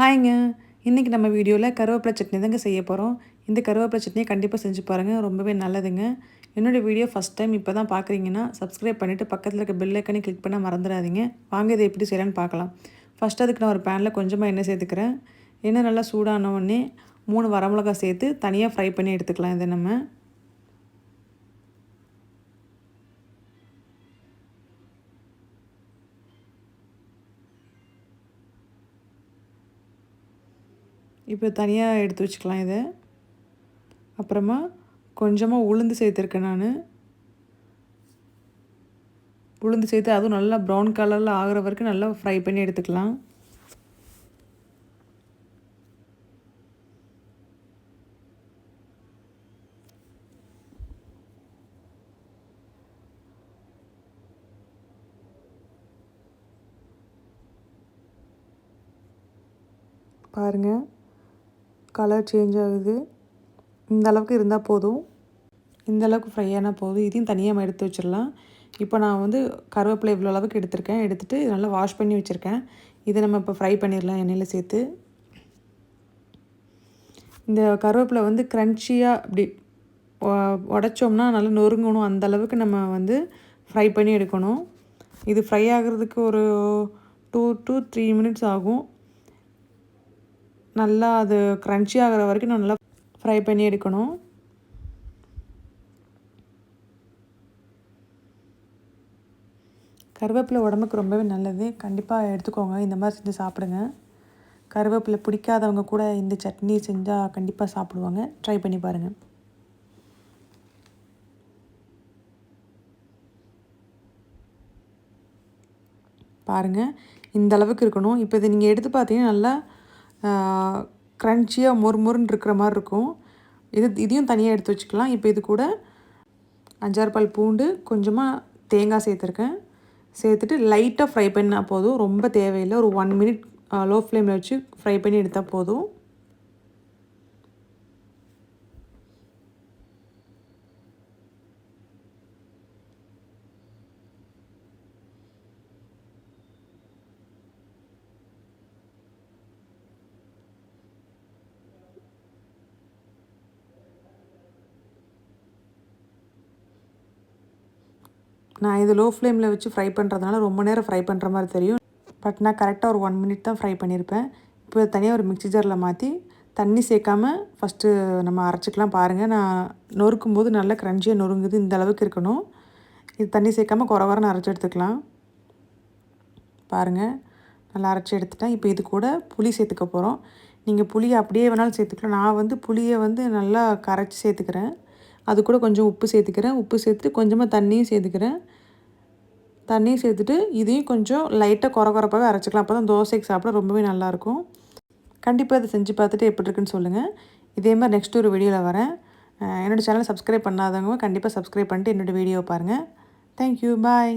ஹாய்ங்க. இன்றைக்கி நம்ம வீடியோவில் கருவேப்பிலை சட்னி தாங்க செய்ய போகிறோம் இந்த கருவேப்பிலை சட்னியை கண்டிப்பாக செஞ்சு பாருங்கள் ரொம்பவே நல்லதுங்க. என்னோடய வீடியோ ஃபஸ்ட் டைம் இப்போ தான் பார்க்குறீங்கன்னா சப்ஸ்கிரைப் பண்ணிவிட்டு பக்கத்தில் இருக்க பெல் ஐக்கனே கிளிக் பண்ண மறந்துடாதீங்க. வாங்க இதை எப்படி செய்யலான்னு பார்க்கலாம் ஃபஸ்ட்டு அதுக்கு நான் ஒரு பேனில் கொஞ்சமாக எண்ணெய் சேர்த்துக்கிறேன். எண்ணெய் நல்லா சூடான உடனே மூணு வரமிளகா சேர்த்து தனியாக ஃப்ரை பண்ணி எடுத்துக்கலாம் இதை நம்ம. இப்போ தனியாக எடுத்து வச்சுக்கலாம் இதை. அப்புறமா கொஞ்சமாக உளுந்து சேர்த்துருக்கேன் நான். உளுந்து சேர்த்து அதுவும் நல்லா ப்ரௌன் கலரில் ஆகிற வரைக்கும் நல்லா ஃப்ரை பண்ணி எடுத்துக்கலாம். பாருங்கள் கலர் சேஞ்ச் ஆகுது. இந்த அளவுக்கு இருந்தால் போதும். இந்த அளவுக்கு ஃப்ரை ஆனால் போதும். இதையும் தனியாக எடுத்து வச்சிடலாம். இப்போ நான் வந்து கருவேப்பிலை இவ்வளோ அளவுக்கு எடுத்திருக்கேன். எடுத்துகிட்டு நல்லா வாஷ் பண்ணி வச்சுருக்கேன். இதை நம்ம இப்போ ஃப்ரை பண்ணிடலாம் எண்ணெயில் சேர்த்து. இந்த கருவேப்பிலை வந்து க்ரன்ச்சியாக அப்படி உடச்சோம்னா நல்லா நொறுங்கணும். அந்த அளவுக்கு நம்ம வந்து ஃப்ரை பண்ணி எடுக்கணும். இது ஃப்ரை ஆகிறதுக்கு ஒரு டூ டு த்ரீ மினிட்ஸ் ஆகும். நல்லா அது க்ரன்ச்சி ஆகிற வரைக்கும் நல்லா ஃப்ரை பண்ணி எடுக்கணும். கருவேப்பிலை உடம்புக்கு ரொம்பவே நல்லது. கண்டிப்பாக எடுத்துக்கோங்க. இந்த மாதிரி செஞ்சு சாப்பிடுங்க. கருவேப்பிலை பிடிக்காதவங்க கூட இந்த சட்னி செஞ்சால் கண்டிப்பாக சாப்பிடுவாங்க. ட்ரை பண்ணி பாருங்கள் பாருங்கள் இந்த அளவுக்கு இருக்கணும். இப்போ இதை நீங்கள் எடுத்து பார்த்தீங்கன்னா நல்லா க்ரன்ச்சியாக மொறு மொறுன்னு இருக்கிற மாதிரி இருக்கும். இது இதையும் தனியாக எடுத்து வச்சுக்கலாம். இப்போ இது கூட அஞ்சாறு பால் பூண்டு கொஞ்சமாக தேங்காய் சேர்த்துருக்கேன். சேர்த்துட்டு லைட்டாக ஃப்ரை பண்ணால் போதும். ரொம்ப தேவையில்லை. ஒரு ஒன் மினிட் லோ ஃப்ளேமில் வச்சு ஃப்ரை பண்ணி எடுத்தால் போதும். நான் இது லோ ஃப்ளேமில் வச்சு ஃப்ரை பண்ணுறதுனால ரொம்ப நேரம் ஃப்ரை பண்ணுற மாதிரி தெரியும். பட் நான் கரெக்டாக ஒரு ஒன் மினிட் தான் ஃப்ரை பண்ணியிருப்பேன் இப்போ தனியாக ஒரு மிக்சி ஜாரில் மாற்றி தண்ணி சேர்க்காமல் ஃபஸ்ட்டு நம்ம அரைச்சிக்கலாம் பாருங்கள் நான் நொறுக்கும் போது நல்லா க்ரன்ச்சியாக நொறுங்குது இந்த அளவுக்கு இருக்கணும். இது தண்ணி சேர்க்காமல் குறை வர அரைச்சி எடுத்துக்கலாம். பாருங்கள் நல்லா அரைச்சி எடுத்துட்டேன். இப்போ இது கூட புளி சேர்த்துக்க போகிறோம் நீங்கள் புளியை அப்படியே வேணாலும் சேர்த்துக்கலாம். நான் வந்து புளியை வந்து நல்லா கரைச்சி சேர்த்துக்கிறேன். அது கூட கொஞ்சம் உப்பு சேர்த்துக்கிறேன். உப்பு சேர்த்துட்டு கொஞ்சமாக தண்ணியும் சேர்த்துக்கிறேன். தண்ணியும் சேர்த்துட்டு இதையும் கொஞ்சம் லைட்டாக குறை குறப்பாகவே அரைச்சிக்கலாம். அப்போ தான் தோசைக்கு சாப்பிட ரொம்பவே நல்லாயிருக்கும். கண்டிப்பாக இதை செஞ்சு பார்த்துட்டு எப்படி இருக்குன்னு சொல்லுங்கள் இதே மாதிரி நெக்ஸ்ட் ஒரு வீடியோவில் வரேன். என்னோடய சேனலை சப்ஸ்கிரைப் பண்ணாதவங்க கண்டிப்பாக சப்ஸ்கிரைப் பண்ணிட்டு என்னோடய வீடியோ பாருங்கள் தேங்க்யூ பாய்